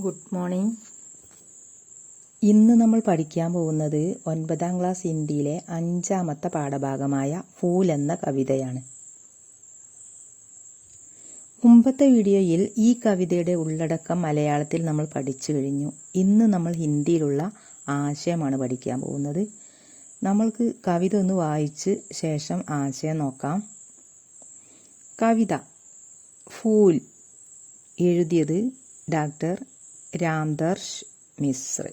Good morning ഇന്ന് നമ്മൾ പഠിക്കാൻ പോകുന്നത് ഒൻപതാം ക്ലാസ് ഹിന്ദിയിലെ അഞ്ചാമത്തെ പാഠഭാഗമായ ഫൂൽ എന്ന കവിതയാണ്. മുമ്പത്തെ വീഡിയോയിൽ ഈ കവിതയുടെ ഉള്ളടക്കം മലയാളത്തിൽ നമ്മൾ പഠിച്ചു കഴിഞ്ഞു. ഇന്ന് നമ്മൾ ഹിന്ദിയിലുള്ള ആശയമാണ് പഠിക്കാൻ പോകുന്നത്. നമ്മൾക്ക് കവിത ഒന്ന് വായിച്ച് ശേഷം ആശയം നോക്കാം. കവിത ഫൂൽ എഴുതിയത് ഡോക്ടർ രാംദർശ് മിശ്ര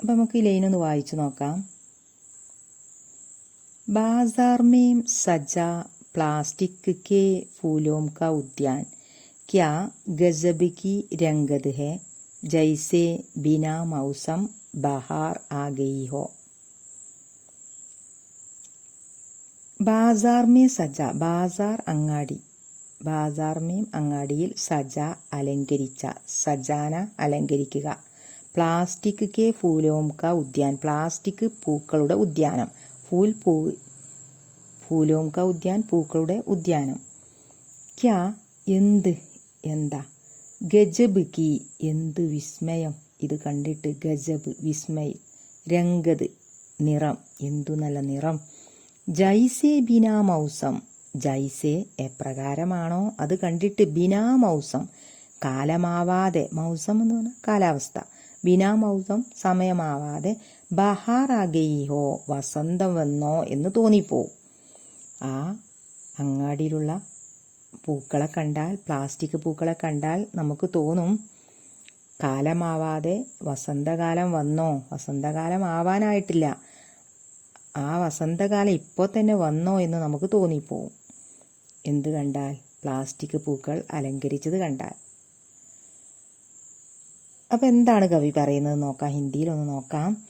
അപ്പം നമുക്ക് ഈ ലൈൻ ഒന്ന് വായിച്ചു നോക്കാം बाजार में सजा प्लास्टिक के फूलों का उद्यान क्या गजब की रंगत है जैसे बिना मौसम बहार आ गई हो ബാസാർ മേ സജ ബാസാർ അങ്ങാടി ബാസാർ മീം അങ്ങാടിയിൽ സജ അലങ്കരിച്ച സജാന അലങ്കരിക്കുക. പ്ലാസ്റ്റിക് കെ ഫൂലോംക ഉദ്യാൻ പ്ലാസ്റ്റിക് പൂക്കളുടെ ഉദ്യാനം. ഫൂൽ പൂ ഫൂലോംക ഉദ്യാൻ പൂക്കളുടെ ഉദ്യാനം. ക്യാ എന്ത് എന്താ? ഗജബ് കി എന്ത് വിസ്മയം? ഇത് കണ്ടിട്ട് ഗജബ് വിസ്മയ്. രംഗത് നിറം. എന്തു നല്ല നിറം. ജൈസെ ബിനാ മൗസം. ജൈസെ എപ്രകാരമാണോ അത് കണ്ടിട്ട് ബിനാ മൗസം കാലമാവാതെ മൗസം എന്ന് പറഞ്ഞാൽ കാലാവസ്ഥ ബിനാ മൗസം സമയമാവാതെ ബഹാറാകെയോ വസന്തം വന്നോ എന്ന് തോന്നിപ്പോവും. ആ അങ്ങാടിയിലുള്ള പൂക്കളെ കണ്ടാൽ പ്ലാസ്റ്റിക് പൂക്കളെ കണ്ടാൽ നമുക്ക് തോന്നും കാലമാവാതെ വസന്തകാലം വന്നോ വസന്തകാലം ആവാനായിട്ടില്ല. ആ വസന്തകാലം ഇപ്പോൾ തന്നെ വന്നോ എന്ന് നമുക്ക് തോന്നിപ്പോവും. എന്ത് കണ്ടാൽ? പ്ലാസ്റ്റിക് പൂക്കൾ അലങ്കരിച്ചത് കണ്ടാൽ. അപ്പം എന്താണ് കവി പറയുന്നത്? നോക്കാം ഹിന്ദിയിൽ ഒന്ന് നോക്കാം.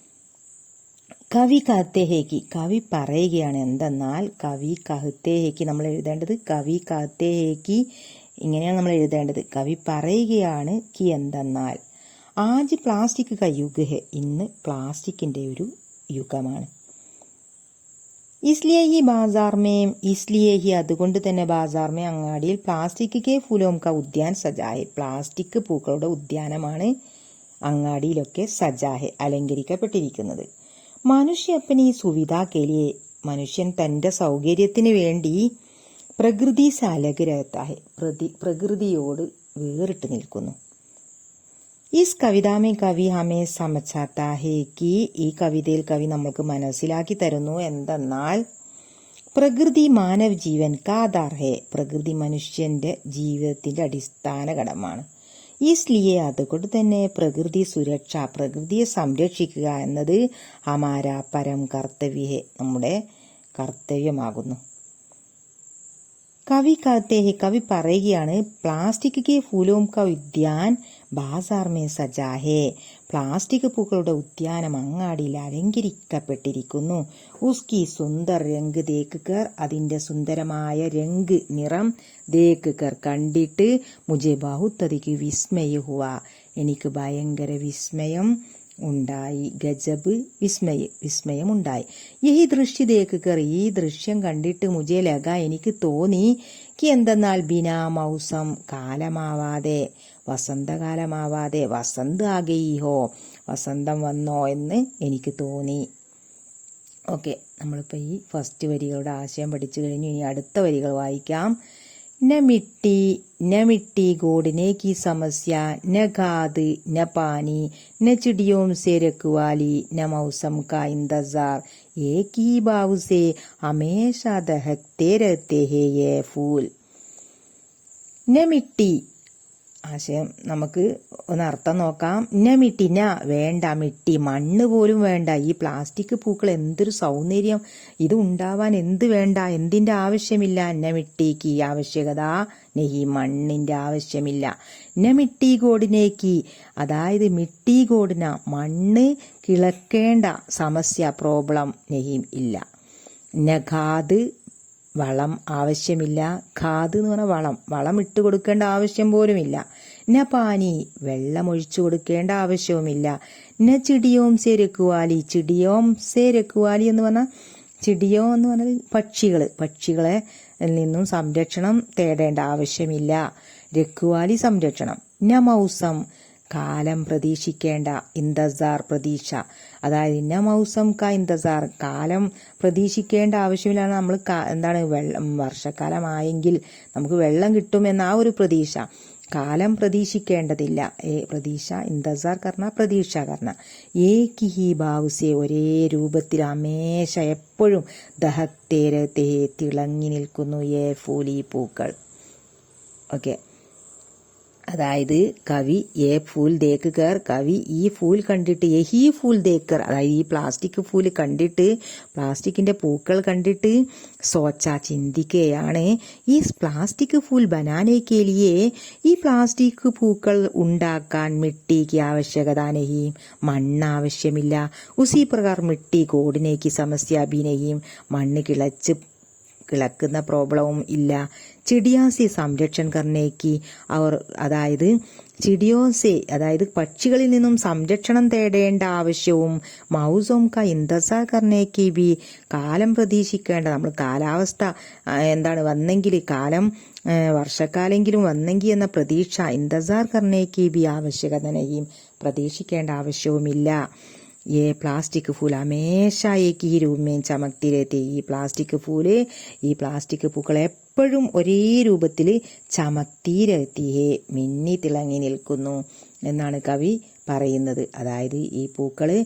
കവി കഹത്തേഹേക്ക് കവി പറയുകയാണ് എന്തെന്നാൽ കവി കഹത്തേഹേക്ക് നമ്മൾ എഴുതേണ്ടത് കവി കഹത്തേഹേക്ക് ഇങ്ങനെയാണ് നമ്മൾ എഴുതേണ്ടത്. കവി പറയുകയാണ് കി എന്തെന്നാൽ. ആജ് പ്ലാസ്റ്റിക് കയുഗ് ഇന്ന് പ്ലാസ്റ്റിക്കിന്റെ ഒരു യുഗമാണ്. ഇസ്ലിയെ ഈ बाजार में ഹി അതുകൊണ്ട് തന്നെ ബാസാർ മേ അങ്ങാടിയിൽ പ്ലാസ്റ്റിക് കെ ഫുലോം ക ഉദ്യാൻ സജാഹെ പ്ലാസ്റ്റിക് പൂക്കളുടെ ഉദ്യാനമാണ് അങ്ങാടിയിലൊക്കെ സജാഹെ അലങ്കരിക്കപ്പെട്ടിരിക്കുന്നത്. മനുഷ്യ ഈ സുവിധ കെലിയെ മനുഷ്യൻ തന്റെ സൗകര്യത്തിന് വേണ്ടി പ്രകൃതി സാലകരത്താഹെ പ്രതി പ്രകൃതിയോട് വേറിട്ട് നിൽക്കുന്നു. ഇസ് കവിതാമേ കവി ഹമേ സമച്ചാത്ത ഹേ കി ഈ കവിതയിൽ കവി നമ്മൾക്ക് മനസ്സിലാക്കി തരുന്നു എന്തെന്നാൽ പ്രകൃതി മാനവ ജീവൻ കാദാർ ഹേ. പ്രകൃതി മനുഷ്യന്റെ ജീവിതത്തിന്റെ അടിസ്ഥാന ഘടകമാണ്. ഈസ്ലിയെ അതുകൊണ്ട് തന്നെ പ്രകൃതി സുരക്ഷ പ്രകൃതിയെ സംരക്ഷിക്കുക എന്നത് ഹമാര പരം കർത്തവ്യ നമ്മുടെ കർത്തവ്യമാകുന്നു. കവി കത്തേഹി കവി പറയുകയാണ് പ്ലാസ്റ്റിക് കെ ഫൂലോം ക ഉദ്യാൻ ബാസാർ മേ സജാഹേ. പ്ലാസ്റ്റിക് പൂക്കളുടെ ഉദ്യാനം അങ്ങാടിയിൽ അലങ്കരിക്കപ്പെട്ടിരിക്കുന്നു. ഉസ്കി സുന്ദർ രംഗ് ദേക്ക് കർ അതിന്റെ സുന്ദരമായ രംഗ് നിറം ദേക്ക് കർ കണ്ടിട്ട് മുജെ ബഹുത്തതിക്ക് വിസ്മയ ഹുവ എനിക്ക് ഭയങ്കര വിസ്മയം ഉണ്ടായി ഗജബ് വിസ്മയ വിസ്മയമുണ്ടായി. ഈ ദൃശ്യ ദേക്കുകർ ഈ ദൃശ്യം കണ്ടിട്ട് മുജെ ലഗ എനിക്ക് തോന്നി കി എന്തെന്നാൽ ബിനാ മൗസം കാലമാവാതെ വസന്തകാലമാവാതെ വസന്ത് ആകെയ്ഹോ വസന്തം വന്നോ എന്ന് എനിക്ക് തോന്നി ഓക്കെ നമ്മളിപ്പോൾ ഈ ഫസ്റ്റ് വരികളുടെ ആശയം പഠിച്ചു കഴിഞ്ഞു ഇനി അടുത്ത വരികൾ വായിക്കാം न मिट्टी न मिट्टी गोड़ने की समस्या न खाद न पानी न चिड़ियों से रखवाली न मौसम का इंतजार एक ही भाव से हमेशा दहकते रहते हैं ये फूल न मिट्टी ആശയം നമുക്ക് ഒന്ന് അർത്ഥം നോക്കാം. ഇന്ന മിട്ടി ഇന്ന വേണ്ട മിട്ടി മണ്ണ് പോലും വേണ്ട. ഈ പ്ലാസ്റ്റിക് പൂക്കൾ എന്തൊരു സൗന്ദര്യം. ഇത് ഉണ്ടാവാൻ എന്ത് വേണ്ട? എന്തിന്റെ ആവശ്യമില്ല? ഇന്ന മിട്ടിക്ക് ആവശ്യകത. നെഹി മണ്ണിന്റെ ആവശ്യമില്ല. ഇന്ന മിട്ടി കോടിനേക്ക്. അതായത് മിട്ടി കോടിന മണ്ണ് കിളക്കേണ്ട സമസ്യ പ്രോബ്ലം നെഹിം ഇല്ല. നഖാദ് വളം ആവശ്യമില്ല. ഖാദ് എന്ന് പറഞ്ഞാൽ വളം. വളം ഇട്ട് കൊടുക്കേണ്ട ആവശ്യം പോലുമില്ല. ന പാനി വെള്ളം ഒഴിച്ചു കൊടുക്കേണ്ട ആവശ്യവുമില്ല. ന ചിടിയോം സേരക്കുവാലി ചിടിയോം സേരക്കുവാലി എന്ന് പറഞ്ഞാൽ ചിടിയോ എന്ന് പറഞ്ഞാൽ പക്ഷികൾ പക്ഷികളെ നിന്നും സംരക്ഷണം തേടേണ്ട ആവശ്യമില്ല. രക്കുവാലി സംരക്ഷണം. നമൗസം കാലം പ്രതീക്ഷിക്കേണ്ട ഇന്തസാർ പ്രതീക്ഷ. അതായത് ഇന്ന മൗസം ക ഇന്തസാർ. കാലം പ്രതീക്ഷിക്കേണ്ട ആവശ്യമില്ലാണ് നമ്മൾ എന്താണ് വെള്ളം വർഷക്കാലമായെങ്കിൽ നമുക്ക് വെള്ളം കിട്ടുമെന്ന ആ ഒരു പ്രതീക്ഷ. കാലം പ്രതീക്ഷിക്കേണ്ടതില്ല. ഏ പ്രതീക്ഷ ഇന്തസാർ കർണ പ്രതീക്ഷ കർണ. ഏകി ഹി ബാവുസെ ഒരേ രൂപത്തിൽ അമേശ എപ്പോഴും ദഹത്തേരത്തെ തിളങ്ങി നിൽക്കുന്നു ഏ ഫൂലി പൂക്കൾ. ഓക്കെ. അതായത് കവി എ ഫൂൽ ദേക്കർ കവി ഈ ഫൂൽ കണ്ടിട്ട് യഹി ഫൂൽ ദേക്കർ അതായത് ഈ പ്ലാസ്റ്റിക് ഫൂൽ കണ്ടിട്ട് പ്ലാസ്റ്റിക്കിന്റെ പൂക്കൾ കണ്ടിട്ട് സോച്ച ചിന്തിക്കുകയാണ് ഈ പ്ലാസ്റ്റിക് ഫൂൽ ബനാനയ്ക്കേലിയെ ഈ പ്ലാസ്റ്റിക് പൂക്കൾ ഉണ്ടാക്കാൻ മിട്ടിക്ക് ആവശ്യകത നഹീം മണ്ണ് ആവശ്യമില്ല ഉസി പ്രകാർ മിട്ടി കോടിനേക്ക് സമസ്യ അഭിനയും മണ്ണ് കിളച്ച് കിളക്കുന്ന പ്രോബ്ലവും ഇല്ല. ചിടിയാസി സംരക്ഷൺ കർണേക്ക് അവർ അതായത് ചിടിയോസെ അതായത് പക്ഷികളിൽ നിന്നും സംരക്ഷണം തേടേണ്ട ആവശ്യവും മൗസോം ക ഇന്തസ കർണേക്ക് ബി കാലം പ്രതീക്ഷിക്കേണ്ട നമ്മൾ കാലാവസ്ഥ എന്താണ് വന്നെങ്കിൽ കാലം വർഷക്കാലെങ്കിലും വന്നെങ്കിൽ എന്ന പ്രതീക്ഷ ഇന്തസാർ കർണേക്ക് ബി ആവശ്യകതനെയും പ്രതീക്ഷിക്കേണ്ട ആവശ്യവുമില്ല. ये प्लास्टिक फूल हमेशा एक ही रूप में चमकती रहती ഈ പ്ലാസ്റ്റിക് ഫൂല് ഈ പ്ലാസ്റ്റിക് പൂക്കൾ എപ്പോഴും ഒരേ രൂപത്തിൽ ചമത്തിരത്തിയേ മിന്നി തിളങ്ങി നിൽക്കുന്നു എന്നാണ് കവി പറയുന്നത് അതായത് ഈ പൂക്കള്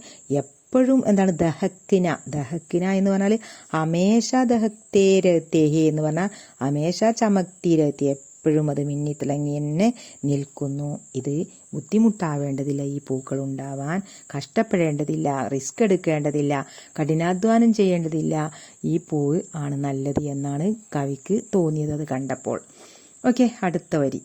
എപ്പോഴും എന്താണ് ദഹക്കിന ദഹക്കിന എന്ന് പറഞ്ഞാൽ ഹമേശ ദഹത്തേരത്തേഹേ എന്ന് പറഞ്ഞാൽ ഹമേശ ചമക്തിരത്തി എപ്പോഴും അത് മിന്നി തിളങ്ങി തന്നെ നിൽക്കുന്നു. ഇത് ബുദ്ധിമുട്ടാവേണ്ടതില്ല. ഈ പൂക്കൾ ഉണ്ടാവാൻ കഷ്ടപ്പെടേണ്ടതില്ല. റിസ്ക് എടുക്കേണ്ടതില്ല. കഠിനാധ്വാനം ചെയ്യേണ്ടതില്ല. ഈ പൂവ് ആണ് നല്ലത് എന്നാണ് കവിക്ക് തോന്നിയത് അത് കണ്ടപ്പോൾ. ഓക്കെ അടുത്ത വരി.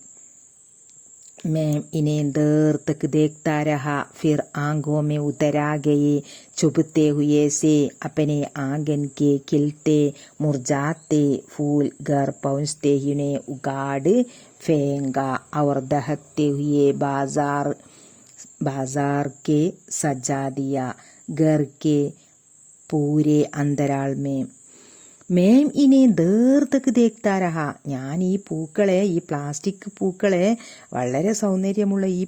मैं इन्हें देर तक देखता रहा फिर आँखों में उतर आ गए चुभते हुए से अपने आँगन के खिलते मुरझाते फूल घर पहुँचते ही उन्हें उगाड़ फेंका और दहकते हुए बाज़ार बाज़ार के सजा दिया घर के पूरे अंतराल में മേം ഇനി ദീർത്തക്ക് തേക്താരഹ ഞാൻ ഈ പൂക്കളെ ഈ പ്ലാസ്റ്റിക് പൂക്കളെ വളരെ സൗന്ദര്യമുള്ള ഈ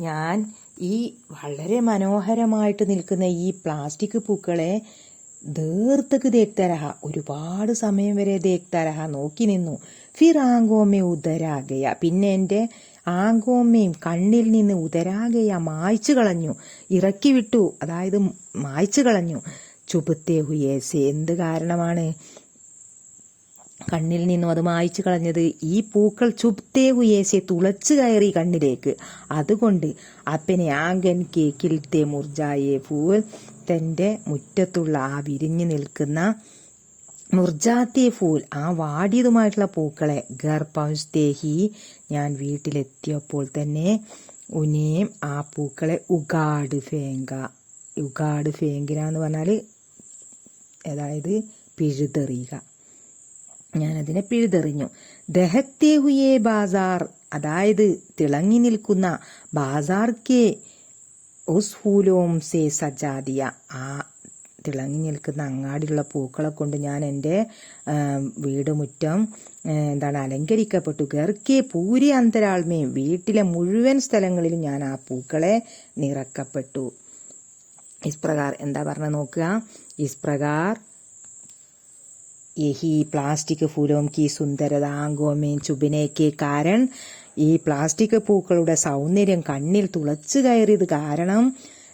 ഞാൻ ഈ വളരെ മനോഹരമായിട്ട് നിൽക്കുന്ന ഈ പ്ലാസ്റ്റിക് പൂക്കളെ ദീർത്തക്ക് തേക്തരഹ ഒരുപാട് സമയം വരെ തേക്തരഹ നോക്കി നിന്നു. ഫിർ ആങ്കോമെ ഉദരാകയ പിന്നെ എന്റെ ആങ്കോമ്മയും കണ്ണിൽ നിന്ന് ഉദരാകയ മായ്ച്ചു കളഞ്ഞു. ഇറക്കി വിട്ടു അതായത് മായ്ച്ചു കളഞ്ഞു. ചുപത്തെ ഹുയേസെ എന്ത് കാരണമാണ്? കണ്ണിൽ നിന്നും അത് മായ്ച്ചു കളഞ്ഞത്. ഈ പൂക്കൾ ചുപ്തേ ഹുയേസെ തുളച്ചു കയറി കണ്ണിലേക്ക്. അതുകൊണ്ട് അപ്പനെ ആങ്കൻ കേക്കിൽത്തെ മുർജായെ പൂവൽ തന്റെ മുറ്റത്തുള്ള ആ വിരിഞ്ഞു നിൽക്കുന്ന മുർജാത്തെ ഫൂൽ ആ വാടിയതുമായിട്ടുള്ള പൂക്കളെ ഗർഭംസ്തേഹി ഞാൻ വീട്ടിലെത്തിയപ്പോൾ തന്നെ ഉനേം ആ പൂക്കളെ ഉഗാട് ഫേങ്ക. ഉഗാട് ഫേങ്കിന എന്ന് പറഞ്ഞാൽ അതായത് പിഴുതെറിയുക. ഞാനതിനെ പിഴുതെറിഞ്ഞു. ദഹത്തേഹുയേ ബാസാർ അതായത് തിളങ്ങി നിൽക്കുന്ന ബാസാർക്കെ ഉസ് ഫൂലോം സേ സജാദിയ. ആ തിളങ്ങി നിൽക്കുന്ന അങ്ങാടിയുള്ള പൂക്കളെ കൊണ്ട് ഞാൻ എന്റെ വീടുമുറ്റം വീട് മുറ്റം എന്താണ് അലങ്കരിക്കപ്പെട്ടു. ഗർക്കെ പൂരി അന്തരാൾമയും വീട്ടിലെ മുഴുവൻ സ്ഥലങ്ങളിലും ഞാൻ ആ പൂക്കളെ നിറക്കപ്പെട്ടു. ഇസ് പ്രകാർ എന്താ പറഞ്ഞ നോക്കുക? ഇസ്പ്രകാർ യഹി പ്ലാസ്റ്റിക് ഫൂലോം കി സുന്ദരത ആങ്കോമേൻ ചുബിനേക്ക് കാരൻ ഈ പ്ലാസ്റ്റിക് പൂക്കളുടെ സൗന്ദര്യം കണ്ണിൽ തുളച്ചു കയറിയത് കാരണം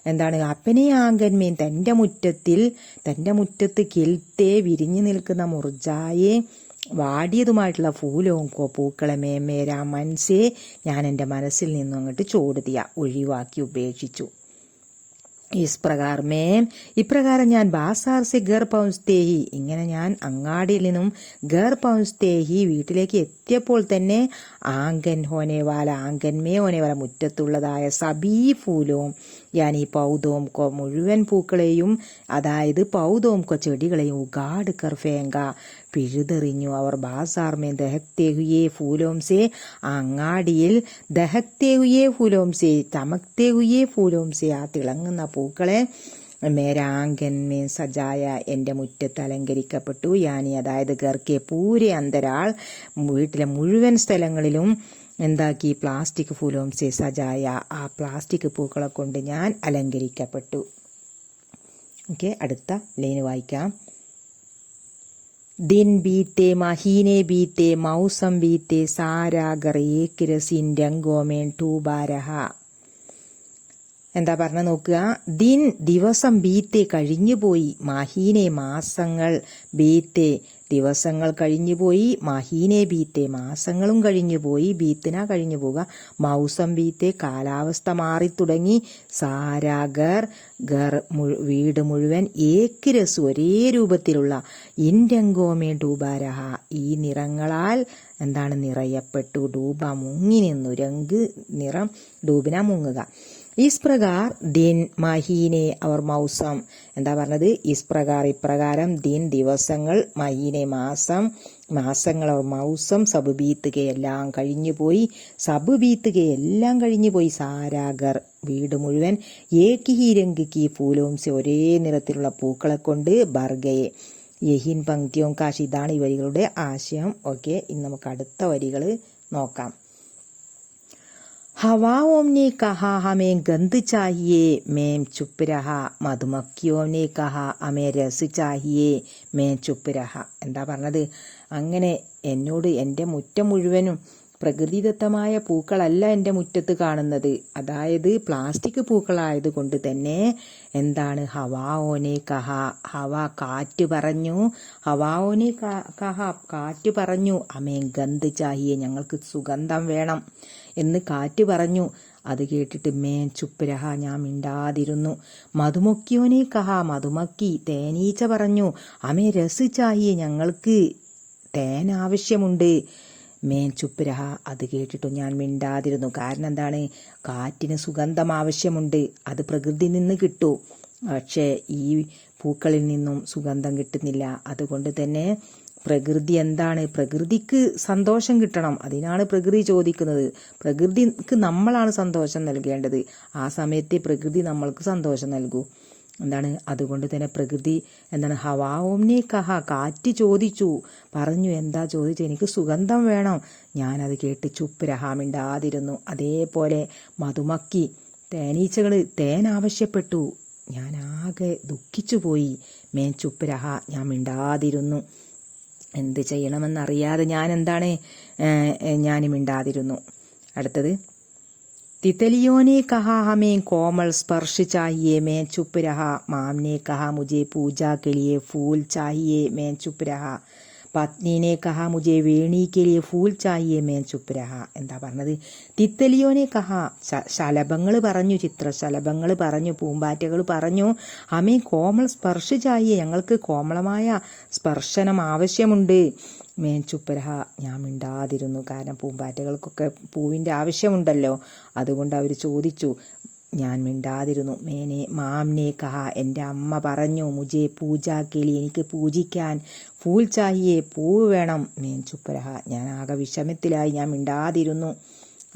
എന്താണ്? അപ്പനെ ആങ്കന്മേൻ തന്റെ മുറ്റത്തിൽ തന്റെ മുറ്റത്ത് കിൽത്തെ വിരിഞ്ഞു നിൽക്കുന്ന മുർജായെ വാടിയതുമായിട്ടുള്ള ഫൂലവും പൂക്കളെ മേമേരാ മനസ്സേ ഞാൻ എന്റെ മനസ്സിൽ നിന്നും അങ്ങോട്ട് ചോടുതിയ ഒഴിവാക്കി ഉപേക്ഷിച്ചു. ഇസ് പ്രകാർ മേം ഇപ്രകാരം ഞാൻ ബാസാർ സെ ഗർ പൗസ്തേഹി. ഇങ്ങനെ ഞാൻ അങ്ങാടിയിൽ നിന്നും ഗർ പൗസ്തേഹി വീട്ടിലേക്ക് എത്തിയപ്പോൾ തന്നെ ആങ്കൻ ഹോനേവാല ആങ്കൻമേ ഹോനേവാല മുറ്റത്തുള്ളതായ സബീ ഫൂലവും ഞാൻ ഈ പൗതോം കൊ മുഴുവൻ പൂക്കളെയും അതായത് പൗതോം കൊ ചെടികളെയും ഉഗാട് കർഫേങ്ക. പിഴുതെറിഞ്ഞു. അവർ ബാസാർമേ ദഹത്തേഹുയേ ഫൂലോംസേ അങ്ങാടിയിൽ ദഹത്തേഹുയേ ഫൂലോംസേ ചമക്തേഹുയേ ഫൂലോംസേ ആ തിളങ്ങുന്ന പൂക്കളെ മേരാങ്കന്മേ സജായ എന്റെ മുറ്റത്ത് അലങ്കരിക്കപ്പെട്ടു. യാനി അതായത് ഗർക്കെ പൂരെ അന്തരാൾ വീട്ടിലെ മുഴുവൻ സ്ഥലങ്ങളിലും എന്താക്കി പ്ലാസ്റ്റിക് ഫുലോംസെ സജായ ആ പ്ലാസ്റ്റിക് പൂക്കളെ കൊണ്ട് ഞാൻ അലങ്കരിക്കപ്പെട്ടു. ഓക്കെ അടുത്ത ലൈന് വായിക്കാം. दिन बीते महीने बीते मौसम बीते सारा घर एक रसीन रंगों में डूबा रहा എന്താ പറഞ്ഞ നോക്കുക ദിൻ ദിവസം ബീത്തെ കഴിഞ്ഞുപോയി മഹീനെ മാസങ്ങൾ ബീത്തെ ദിവസങ്ങൾ കഴിഞ്ഞുപോയി മഹീനെ ബീത്തെ മാസങ്ങളും കഴിഞ്ഞുപോയി ബീത്തിന കഴിഞ്ഞു പോവുക. മൗസം ബീത്തെ കാലാവസ്ഥ മാറി തുടങ്ങി. സാരാഗർ ഗർ വീട് മുഴുവൻ ഏക്ക് രസു ഒരേ രൂപത്തിലുള്ള. ഇൻഡങ്കോമേ ഡൂബാരഹ. ഈ നിറങ്ങളാൽ എന്താണ് നിറയപ്പെട്ടു? ഡൂബ മുങ്ങി നിന്നു. രംഗ് നിറം ഡൂബിന മുങ്ങുക. ഇസ് പ്രകാർ ദിൻ മഹീനെ അവർ മൗസം. എന്താ പറഞ്ഞത്? ഇസ്പ്രകാർ ഇപ്രകാരം ദിൻ ദിവസങ്ങൾ മഹീനെ മാസം മാസങ്ങൾ അവർ മൗസം സബ് ബീത്തുക എല്ലാം കഴിഞ്ഞുപോയി. സബ് ബീത്തുക എല്ലാം കഴിഞ്ഞുപോയി സാരാഗർ വീട് മുഴുവൻ. ഏകി ഹി രംഗ് കി ഫൂലോം ഒരേ നിറത്തിലുള്ള പൂക്കളെ കൊണ്ട് ബർഗയെ. യഹീൻ പങ്ക്തിയോം കാശ് ഇതാണ് ഈ വരികളുടെ ആശയം. ഓക്കെ ഇനി നമുക്ക് അടുത്ത വരികൾ നോക്കാം. हवाओं ने कहा हमें गंध चाहिए मैं चुप रहा മധുമക്കിയോ ने कहा हमें രസ് चाहिए मैं ചുപ്പ് രഹ എന്താ പറഞ്ഞത് അങ്ങനെ എന്നോട് എൻ്റെ മുറ്റം മുഴുവനും പ്രകൃതിദത്തമായ പൂക്കളല്ല എൻ്റെ മുറ്റത്ത് കാണുന്നത് അതായത് പ്ലാസ്റ്റിക് പൂക്കളായതുകൊണ്ട് തന്നെ എന്താണ് ഹവാഓനെ കഹ ഹവ കാറ്റ് പറഞ്ഞു ഹവാഓനെ ക- കഹ കാറ്റ് പറഞ്ഞു അമേ ഗന്ധ് ചാഹിയെ ഞങ്ങൾക്ക് സുഗന്ധം വേണം എന്ന് കാറ്റ് പറഞ്ഞു. അത് കേട്ടിട്ട് മേൻ ചുപ്പരഹ ഞാൻ മിണ്ടാതിരുന്നു. മധുമക്കിയോനെ കഹ മധുമക്കി തേനീച്ച പറഞ്ഞു. അമേ രസിച്ചായി ഞങ്ങൾക്ക് തേൻ ആവശ്യമുണ്ട്. മേൻ ചുപ്പരഹ അത് കേട്ടിട്ടും ഞാൻ മിണ്ടാതിരുന്നു. കാരണം എന്താണ്? കാറ്റിന് സുഗന്ധം ആവശ്യമുണ്ട്. അത് പ്രകൃതി നിന്ന് കിട്ടൂ. പക്ഷേ ഈ പൂക്കളിൽ നിന്നും സുഗന്ധം കിട്ടുന്നില്ല. അതുകൊണ്ട് തന്നെ പ്രകൃതി എന്താണ്? പ്രകൃതിക്ക് സന്തോഷം കിട്ടണം. അതിനാണ് പ്രകൃതി ചോദിക്കുന്നത്. പ്രകൃതിക്ക് നമ്മളാണ് സന്തോഷം നൽകേണ്ടത്. ആ സമയത്തെ പ്രകൃതി നമ്മൾക്ക് സന്തോഷം നൽകൂ. എന്താണ്? അതുകൊണ്ട് തന്നെ പ്രകൃതി എന്താണ്? ഹവാओमനെ കഹ കാറ്റ് ചോദിച്ചു. പറഞ്ഞു എന്താ ചോദിച്ചു എനിക്ക് സുഗന്ധം വേണം. ഞാനത് കേട്ട് ചുപ്പ് രഹാമിണ്ടാതിരുന്നു. അതേപോലെ മധുമക്കി തേനീച്ചകൾ തേൻ ആവശ്യപ്പെട്ടു. ഞാൻ ആകെ ദുഃഖിച്ചു പോയി മേൻ ചുപ്പ് രഹ ഞാൻ മിണ്ടാതിരുന്നു. എന്ത് ചെയ്യണമെന്നറിയാതെ ഞാൻ എന്താണ് ഞാനും ഇണ്ടാതിരുന്നു അടുത്തത് തിത്തലിയോനെ കഹ ഹമേ കോമൾ സ്പർശിച്ചാഹിയേ മേ ചുപ്പ് രഹ മാംനെ കഹ മുജെ പൂജ കെളിയെ ഫൂൽ ചാഹിയേ മേ ചുപ്പ് രഹ. പത്നീനെ കഹ മുജെ വേണി കെലിയെ ഫൂൽ ചായേ മേൻ ചുപ്രഹ എന്താ പറഞ്ഞത്? തിത്തലിയോനെ കഹ ശലഭങ്ങൾ പറഞ്ഞു ചിത്രശലഭങ്ങൾ പറഞ്ഞു പൂമ്പാറ്റകൾ പറഞ്ഞു അമേ കോമൾ സ്പർശ ചായിയെ ഞങ്ങൾക്ക് കോമളമായ സ്പർശനം ആവശ്യമുണ്ട്. മേൽച്ചുപ്പരഹ ഞാൻ മിണ്ടാതിരുന്നു. കാരണം പൂമ്പാറ്റകൾക്കൊക്കെ പൂവിന്റെ ആവശ്യമുണ്ടല്ലോ. അതുകൊണ്ട് അവർ ചോദിച്ചു ഞാൻ മിണ്ടാതിരുന്നു. മേനെ മാംനെ കഹ എന്റെ അമ്മ പറഞ്ഞു മുജെ പൂജാക്കേലി എനിക്ക് പൂജിക്കാൻ ഫൂൽ ചാഹിയെ പൂവ് വേണം. മേൻ ചുപ്പരഹ ഞാൻ ആകെ വിഷമത്തിലായി. ഞാൻ മിണ്ടാതിരുന്നു.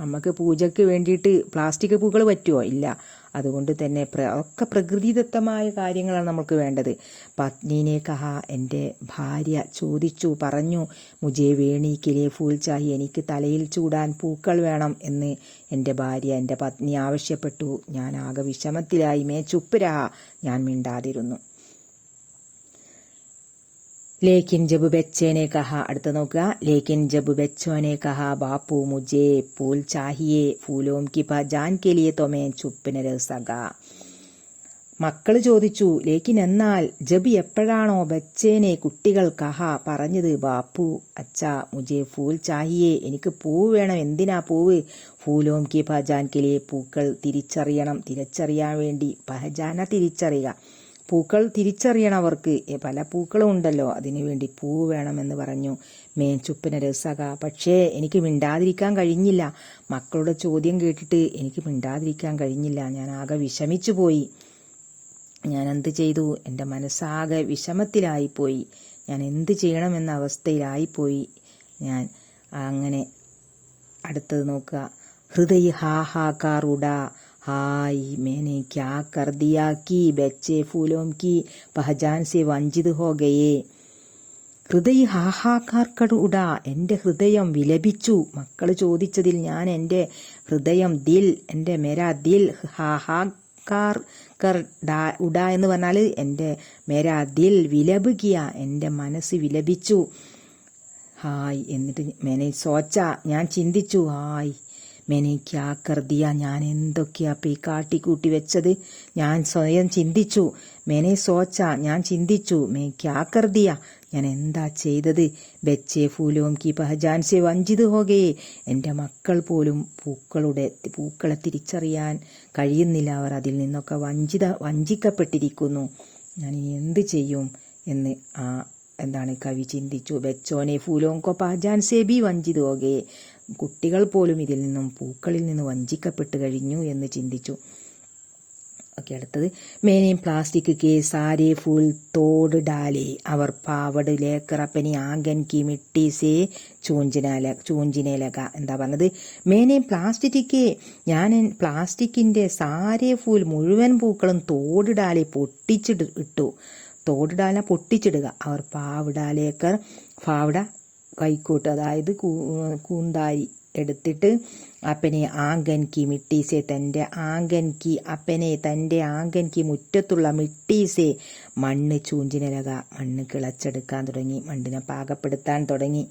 അമ്മയ്ക്ക് പൂജയ്ക്ക് വേണ്ടിയിട്ട് പ്ലാസ്റ്റിക് പൂക്കൾ പറ്റുമോ ഇല്ല. അതുകൊണ്ട് തന്നെ ഒക്കെ പ്രകൃതിദത്തമായ കാര്യങ്ങളാണ് നമുക്ക് വേണ്ടത്. പത്നീനെ കഹ എന്റെ ഭാര്യ ചോദിച്ചു പറഞ്ഞു മുജേ വേണിക്കിലെ ഫൂൽ ചാഹി എനിക്ക് തലയിൽ ചൂടാൻ പൂക്കൾ വേണം എന്ന് എന്റെ ഭാര്യ എന്റെ പത്നി ആവശ്യപ്പെട്ടു. ഞാൻ ആകെ വിഷമത്തിലായി. മേ ചുപ്പുരാ ഞാൻ മിണ്ടാതിരുന്നു. ലേഖിൻ ജബു ബെച്ചേനെ കഹ. അടുത്ത നോക്കുക. ലേഖിൻ ജബു ബെച്ചോനെ കഹ. ബാപ്പു മുജേ പൂൽ ചാഹിയെ ഫൂലോം കിപ. ജാൻ കെലിയെ തൊമേ ചുപ്പിന് രസക മക്കൾ ചോദിച്ചു ലേക്കിൻ എന്നാൽ ജബ് എപ്പോഴാണോ ബച്ചേനെ കുട്ടികൾ കഹ പറഞ്ഞത്? ബാപ്പു അച്ച മുജേ ഫൂൽ ചാഹിയെ എനിക്ക് പൂ വേണം. എന്തിനാ പൂവ്? ഫൂലോം കി ഭജാൻ കിലിയെ പൂക്കൾ തിരിച്ചറിയണം. തിരിച്ചറിയാൻ വേണ്ടി. പഹജാന തിരിച്ചറിയുക. പൂക്കൾ തിരിച്ചറിയണവർക്ക് പല പൂക്കളും ഉണ്ടല്ലോ. അതിനു വേണ്ടി പൂവ് വേണമെന്ന് പറഞ്ഞു. മേച്ചുപ്പിന് രസക. പക്ഷേ എനിക്ക് മിണ്ടാതിരിക്കാൻ കഴിഞ്ഞില്ല. മക്കളുടെ ചോദ്യം കേട്ടിട്ട് എനിക്ക് മിണ്ടാതിരിക്കാൻ കഴിഞ്ഞില്ല. ഞാൻ ആകെ വിഷമിച്ചു പോയി. ഞാൻ എന്ത് ചെയ്തു? എന്റെ മനസ്സാകെ വിഷമത്തിലായിപ്പോയി ഞാൻ എന്ത് ചെയ്യണമെന്ന അവസ്ഥയിലായിപ്പോയി ഞാൻ അങ്ങനെ അടുത്തത് നോക്കുക. ഹൃദയ ഹാഹാകാർ ഉട. हाय मैंने क्या कर दिया कि बच्चे फूलों की पहचान से वंचित हो गए ഹൃദയ ഹാഹാക്കാർക്കട് ഉടാ എൻ്റെ ഹൃദയം വിലപിച്ചു മക്കൾ ചോദിച്ചതിൽ ഞാൻ എൻ്റെ ഹൃദയം ദിൽ എൻ്റെ മെര ദിൽ ഹാഹാക്കാർ കർ ഡാ ഉടാ എന്ന് പറഞ്ഞാൽ എൻ്റെ മെര ദിൽ വിലപുകിയ എൻ്റെ മനസ്സ് വിലപിച്ചു ഹായ് എന്നിട്ട് മെനെ സോച്ച ഞാൻ ചിന്തിച്ചു ഹായ് മെനെ ക്യാ കർദിയ ഞാൻ എന്തൊക്കെയാ ഈ കാട്ടിക്കൂട്ടി വെച്ചത്? ഞാൻ സ്വയം ചിന്തിച്ചു. മെനെ സോച്ച ഞാൻ ചിന്തിച്ചു. മേ ക്യാ ഞാൻ എന്താ ചെയ്തത്? ബെച്ചെ ഫൂലോം കി പഹജാൻസെ വഞ്ചിത് ഹോകയെ എന്റെ മക്കൾ പോലും പൂക്കളുടെ പൂക്കളെ തിരിച്ചറിയാൻ കഴിയുന്നില്ല. അവർ അതിൽ നിന്നൊക്കെ വഞ്ചിത വഞ്ചിക്കപ്പെട്ടിരിക്കുന്നു. ഞാൻ ഇനി എന്ത് ചെയ്യും എന്ന് ആ എന്താണ് കവി ചിന്തിച്ചു. ബെച്ചോനെ ഫൂലോങ്കോ പാജാൻ സേബി വഞ്ചിത് ഹോകയെ കുട്ടികൾ പോലും ഇതിൽ നിന്നും പൂക്കളിൽ നിന്ന് വഞ്ചിക്കപ്പെട്ട് കഴിഞ്ഞു എന്ന് ചിന്തിച്ചു. ഓക്കെ അടുത്തത്. മേനേം പ്ലാസ്റ്റിക് കെ സാരെ ഫുൾ തോട് ഡാലേ. അവർ പാവട് ലേക്കറപ്പനി ആങ്കൻ കി മിട്ടി സേ ചൂഞ്ചിനാല ചൂഞ്ചിനേലക. എന്താ പറഞ്ഞത്? മേനേം പ്ലാസ്റ്റിക് കെ ഞാൻ പ്ലാസ്റ്റിക്കിന്റെ സാരെ ഫുൾ മുഴുവൻ പൂക്കളും തോട് ഡാലേ പൊട്ടിച്ചിട്ട് ഇട്ടു. തോട് ഡാല പൊട്ടിച്ചിടുക. അവർ പാവിടാലേക്കർ പാവിട കൈക്കോട്ട് അതായത് കൂന്താരി എടുത്തിട്ട് അപ്പനെ ആങ്കൻകി മിട്ടീസെ തന്റെ ആങ്കൻകി അപ്പനെ തന്റെ ആങ്കൻകി മുറ്റത്തുള്ള മിട്ടീസെ മണ്ണ് ചൂഞ്ചിനലക മണ്ണ് കിളച്ചെടുക്കാൻ തുടങ്ങി മണ്ണിനെ പാകപ്പെടുത്താൻ തുടങ്ങി.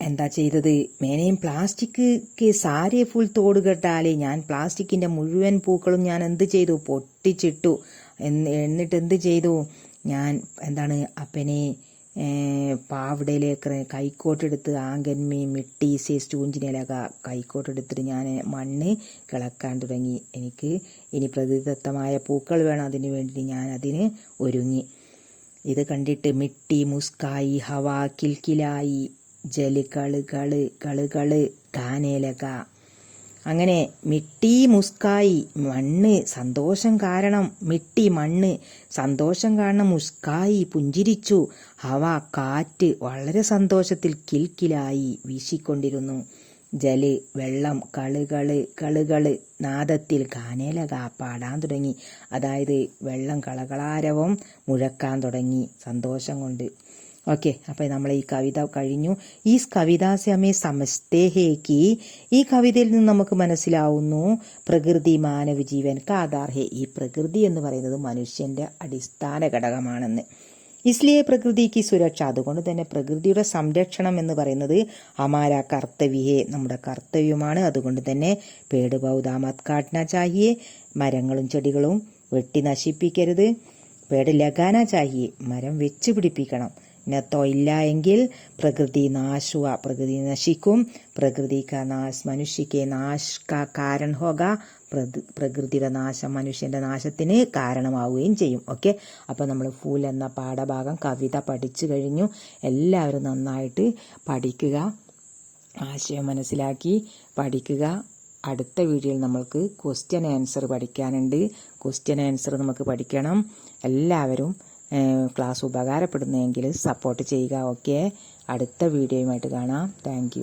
എന്താ ചെയ്തത്? മേനയും പ്ലാസ്റ്റിക് സാരി ഫുൾ തോട് കെട്ടാലേ ഞാൻ പ്ലാസ്റ്റിക്കിന്റെ മുഴുവൻ പൂക്കളും ഞാൻ എന്ത് ചെയ്തു? പൊട്ടിച്ചിട്ടു. എന്ന് എന്നിട്ട് എന്ത് ചെയ്തു? ഞാൻ എന്താണ് അപ്പനെ പാവടയിലേക്ക് കൈക്കോട്ടെടുത്ത് ആങ്കന്മി മിട്ടി സേസ്റ്റ് സ്റ്റൂഞ്ചിനിലക കൈക്കോട്ടെടുത്തിട്ട് ഞാൻ മണ്ണ് കിളക്കാൻ തുടങ്ങി. എനിക്ക് ഇനി പ്രതിദത്തമായ പൂക്കൾ വേണം. അതിനു വേണ്ടി ഞാൻ അതിന് ഒരുങ്ങി. ഇത് കണ്ടിട്ട് മിട്ടി മുസ്കായി ഹവ കിൽക്കിലായി ജൽ കൾ കൾ കൾ കാനേലക അങ്ങനെ മിട്ടി മുസ്കായി മണ്ണ് സന്തോഷം കാരണം മിട്ടി മണ്ണ് സന്തോഷം കാരണം മുസ്കായി പുഞ്ചിരിച്ചു. ഹവ കാറ്റ് വളരെ സന്തോഷത്തിൽ കിൽക്കിലായി വീശിക്കൊണ്ടിരുന്നു. ജൽ വെള്ളം കളുകൾ കളുകൾ നാദത്തിൽ ഗാനേലക പാടാൻ തുടങ്ങി. അതായത് വെള്ളം കളകളാരവം മുഴക്കാൻ തുടങ്ങി സന്തോഷം കൊണ്ട്. ഓക്കെ അപ്പോൾ നമ്മൾ ഈ കവിത കഴിഞ്ഞു. ഈ കവിത സമസ്തേഹേക്ക് ഈ കവിതയിൽ നിന്ന് നമുക്ക് മനസ്സിലാവുന്നു പ്രകൃതി മാനവ ജീവൻ കാതാർഹേ ഈ പ്രകൃതി എന്ന് പറയുന്നത് മനുഷ്യന്റെ അടിസ്ഥാന ഘടകമാണെന്ന്. ഇസ്ലിയെ പ്രകൃതിക്ക് സുരക്ഷ. അതുകൊണ്ട് തന്നെ പ്രകൃതിയുടെ സംരക്ഷണം എന്ന് പറയുന്നത് അമാര കർത്തവ്യേ നമ്മുടെ കർത്തവ്യമാണ്. അതുകൊണ്ട് തന്നെ പേട് ബൗദാമത് കാട്ന ചാഹിയെ മരങ്ങളും ചെടികളും വെട്ടി നശിപ്പിക്കരുത്. പേട് ലഗാന ചാഹിയെ മരം വെച്ച് പിടിപ്പിക്കണം. നത്തോ ഇല്ല എങ്കിൽ പ്രകൃതി നാശുവ. പ്രകൃതി നശിക്കും. പ്രകൃതി കാ നാശ് മനുഷ്യക്ക് നാശ് കാ കാരൺ ഹോക പ്രകൃതിയുടെ നാശം മനുഷ്യന്റെ നാശത്തിന് കാരണമാവുകയും ചെയ്യും. ഓക്കെ? അപ്പോൾ നമ്മൾ ഫൂൽ എന്ന പാഠഭാഗം കവിത പഠിച്ചു കഴിഞ്ഞു. എല്ലാവരും നന്നായിട്ട് പഠിക്കുക ആശയം മനസ്സിലാക്കി പഠിക്കുക. അടുത്ത വീഡിയോയിൽ നമ്മൾക്ക് ക്വസ്റ്റ്യൻ ആൻസർ പഠിക്കാനുണ്ട്. ക്വസ്റ്റ്യൻ ആൻസർ നമുക്ക് പഠിക്കണം. എല്ലാവരും ക്ലാസ് ഉപകാരപ്പെടുന്നെങ്കിൽ സപ്പോർട്ട് ചെയ്യുക. ഓക്കെ അടുത്ത വീഡിയോയുമായിട്ട് കാണാം. താങ്ക്